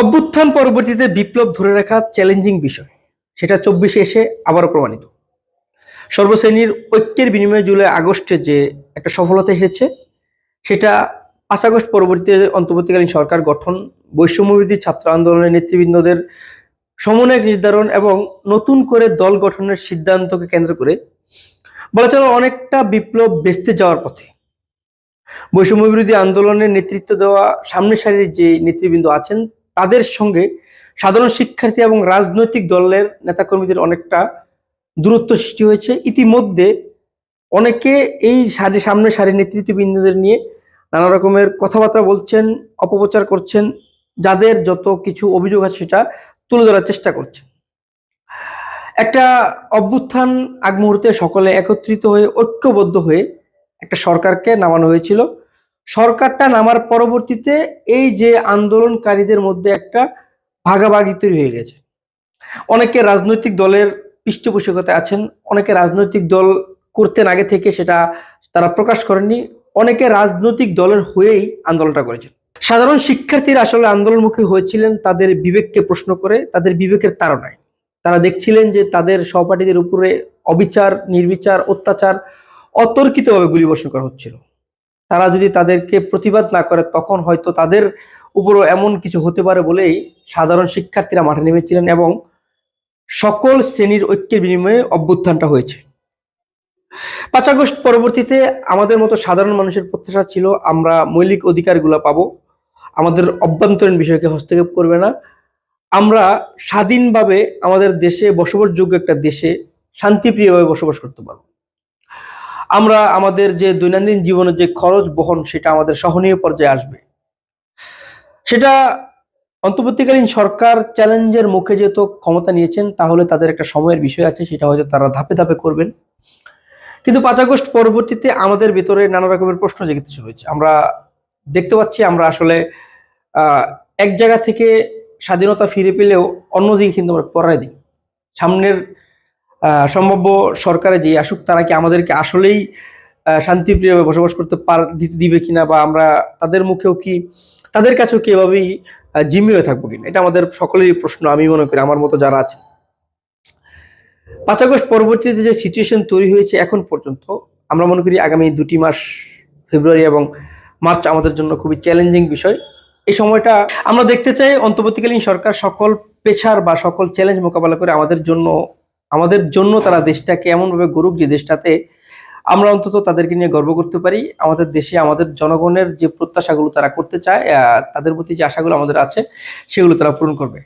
অভ্যুত্থান পরবর্তীতে বিপ্লব ধরে রাখা চ্যালেঞ্জিং বিষয়। সেটা চব্বিশে এসে আবারও প্রমাণিত। সর্বশ্রেণীর ঐক্যের বিনিময়ে জুলাই আগস্টে যে একটা সফলতা এসেছে, সেটা পাঁচ আগস্ট পরবর্তীতে অন্তর্বর্তীকালীন সরকার গঠন বৈষম্যবিধি ছাত্র আন্দোলনের নেতৃবৃন্দদের সমন্বয় নির্ধারণ এবং নতুন করে দল গঠনের সিদ্ধান্তকে কেন্দ্র করে বলা চলে অনেকটা বিপ্লব বেসতে যাওয়ার পথে। বৈষম্য বিরোধী আন্দোলনের নেতৃত্ব দেওয়া সামনের সারির যে নেতৃবৃন্দ আছেন তাদের সঙ্গে সাধারণ শিক্ষার্থী এবং রাজনৈতিক দলের নেতাকর্মীদের অনেকটা দূরত্ব সৃষ্টি হয়েছে। ইতিমধ্যে অনেকে এই সারি, সামনে সারি নেতৃত্ববৃন্দদের নিয়ে নানা রকমের কথাবার্তা বলছেন, অপপ্রচার করছেন, যাদের যত কিছু অভিযোগ আছে সেটা তুলে ধরার চেষ্টা করছেন। একটা অভ্যুত্থান আগ মুহূর্তে সকলে একত্রিত হয়ে, ঐক্যবদ্ধ হয়ে একটা সরকারকে নামানো হয়েছিল। সরকারটা নামার পরবর্তীতে এই যে আন্দোলনকারীদের মধ্যে একটা ভাগাভাগি তৈরি হয়ে গেছে। অনেকে রাজনৈতিক দলের পৃষ্ঠপোষকতায় আছেন, অনেকে রাজনৈতিক দল করতেন আগে থেকে সেটা তারা প্রকাশ করেননি, অনেকে রাজনৈতিক দলের হয়েই আন্দোলনটা করেছেন। সাধারণ শিক্ষার্থীরা আসলে আন্দোলনমুখী হয়েছিলেন, তাদের বিবেককে প্রশ্ন করে, তাদের বিবেকের তাড়নায়। তারা দেখছিলেন যে তাদের সহপাঠীদের উপরে অবিচার, নির্বিচার, অত্যাচার অতর্কিতভাবে গুলিবর্ষণ করা হচ্ছিল। তারা যদি তাদেরকে প্রতিবাদ না করে, তখন হয়তো তাদের উপরও এমন কিছু হতে পারে বলেই সাধারণ শিক্ষার্থীরা মাঠে নেমেছিলেন এবং সকল শ্রেণির ঐক্যের বিনিময়ে অভ্যুত্থানটা হয়েছে। পাঁচ আগস্ট পরবর্তীতে আমাদের মতো সাধারণ মানুষের প্রত্যাশা ছিল, আমরা মৌলিক অধিকারগুলো পাবো, আমাদের অভ্যন্তরীণ বিষয়কে হস্তক্ষেপ করবে না, আমরা স্বাধীনভাবে আমাদের দেশে বসবাসযোগ্য একটা দেশে শান্তিপ্রিয়ভাবে বসবাস করতে পারব। আমরা আমাদের যে দৈনন্দিন জীবনের যে খরচ বহন, সেটা আমাদের সহনীয় পর্যায়ে আসবে। সেটা অন্তর্বর্তীকালীন সরকার চ্যালেঞ্জের মুখে যেহেতু ক্ষমতা নিয়েছেন, তাহলে তাদের একটা সময়ের বিষয় আছে, সেটা হয়তো তারা ধাপে ধাপে করবেন। কিন্তু পাঁচ আগস্ট পরবর্তীতে আমাদের ভেতরে নানা রকমের প্রশ্ন জেগেতে শুরু হয়েছে। আমরা দেখতে পাচ্ছি, আমরা আসলে এক জায়গা থেকে স্বাধীনতা ফিরে পেলেও অন্যদিকে কিন্তু আমরা পড়াই দিই সামনের সম্ভাব্য সরকারে যে আসুক, তারা কি আমাদেরকে আসলেই শান্তিপ্রিয়ভাবে বসবাস করতে পার, দিতে দিবে কিনা বা আমরা তাদের মুখেও কি, তাদের কাছেও কি এভাবেই জিম্মি হয়ে থাকব কিনা? এটা আমাদের সকলেরই প্রশ্ন, আমি মনে করি, আমার মতো যারা আছে পাঁচ আগস্ট পরবর্তীতে যে সিচুয়েশন তৈরি হয়েছে এখন পর্যন্ত, আমরা মনে করি আগামী দুটি মাস, ফেব্রুয়ারি এবং মার্চ আমাদের জন্য খুবই চ্যালেঞ্জিং বিষয়। এই সময়টা আমরা দেখতে চাই, অন্তর্বর্তীকালীন সরকার সকল পেছার বা সকল চ্যালেঞ্জ মোকাবেলা করে আমাদের জন্য আমাদের জন্য তারা দেশটাকে এমনভাবে গড়ুক যে দেশটাতে আমরা অন্তত তাদেরকে নিয়ে গর্ব করতে পারি। আমাদের দেশে আমাদের জনগণের যে প্রত্যাশাগুলো তারা করতে চায় তাদের প্রতি যে আশাগুলো আমাদের আছে, সেগুলো তারা পূরণ করবে।